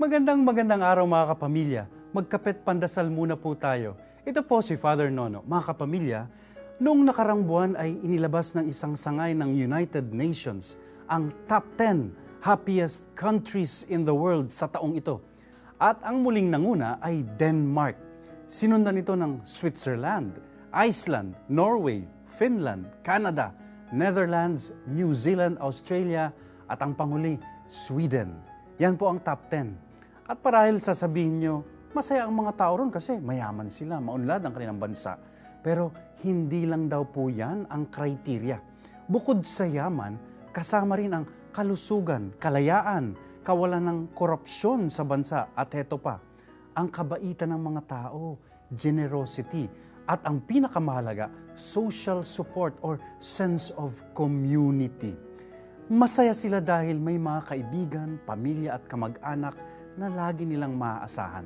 Magandang magandang araw mga kapamilya. Magkapet pandasal muna po tayo. Ito po si Father Nono. Mga kapamilya, noong nakarang buwan ay inilabas ng isang sangay ng United Nations ang top 10 happiest countries in the world sa taong ito. At ang muling nanguna ay Denmark. Sinundan ito ng Switzerland, Iceland, Norway, Finland, Canada, Netherlands, New Zealand, Australia, at ang panghuli, Sweden. Yan po ang top 10. At parahil sasabihin nyo, masaya ang mga tao ron kasi mayaman sila, maunlad ang kanilang bansa. Pero hindi lang daw po yan ang kriteria. Bukod sa yaman, kasama rin ang kalusugan, kalayaan, kawalan ng korupsyon sa bansa at heto pa, ang kabaitan ng mga tao, generosity, at ang pinakamahalaga, social support or sense of community. Masaya sila dahil may mga kaibigan, pamilya at kamag-anak na lagi nilang maaasahan.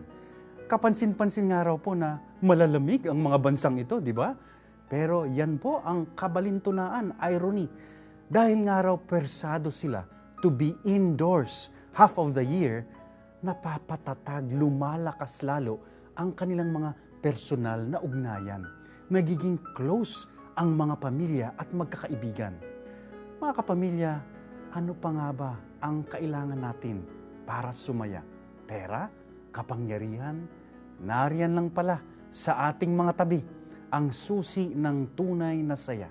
Kapansin-pansin nga raw po na malalamig ang mga bansang ito, di ba? Pero yan po ang kabalintunaan, irony. Dahil nga raw persado sila to be indoors half of the year, napapatatag, lumalakas lalo ang kanilang mga personal na ugnayan. Nagiging close ang mga pamilya at magkakaibigan. Mga kapamilya, ano pa nga ba ang kailangan natin para sumaya? Pera? Kapangyarihan? Nariyan lang pala sa ating mga tabi ang susi ng tunay na saya,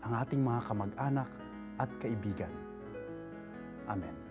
ang ating mga kamag-anak at kaibigan. Amen.